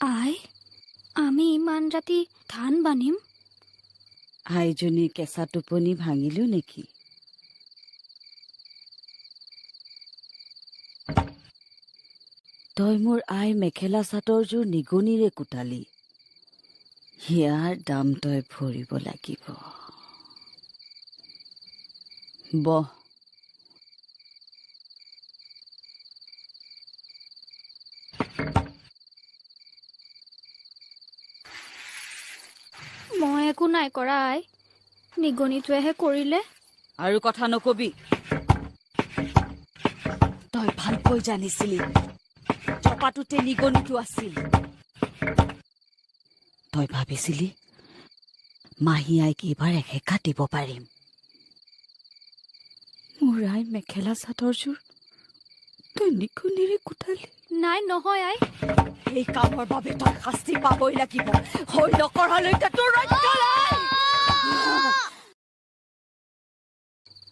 আই আমি ইমান ৰাতি ধান বান্ধিম? আইজনীৰ কেঁচা টোপনি ভাঙিলো নেকি? তই মোৰ আই মেখেলা চাদৰযোৰ নিগনিৰে কুটালি। হিয়াৰ দাম তই ভৰিব লাগিব। বহ মই একো নাই কৰা আই। নিগনিটোৱেহে কৰিলে। আৰু কথা নকবি। তই ভালকৈ জানিছিলি। চপাটোতে নিগনিটো আছিল। তই ভাবিছিলি মাহী আইক এইবাৰ এসেকা দিব পাৰিম। মোৰ আই মেখেলা চাদৰযোৰ। তই নিগনিৰে কোঠালি নাই নহয় আই। এই কামৰ বাবে তই শাস্তি পাবই লাগিব। হৈ নকৰালৈকে তোৰ ৰক্ষা নাই।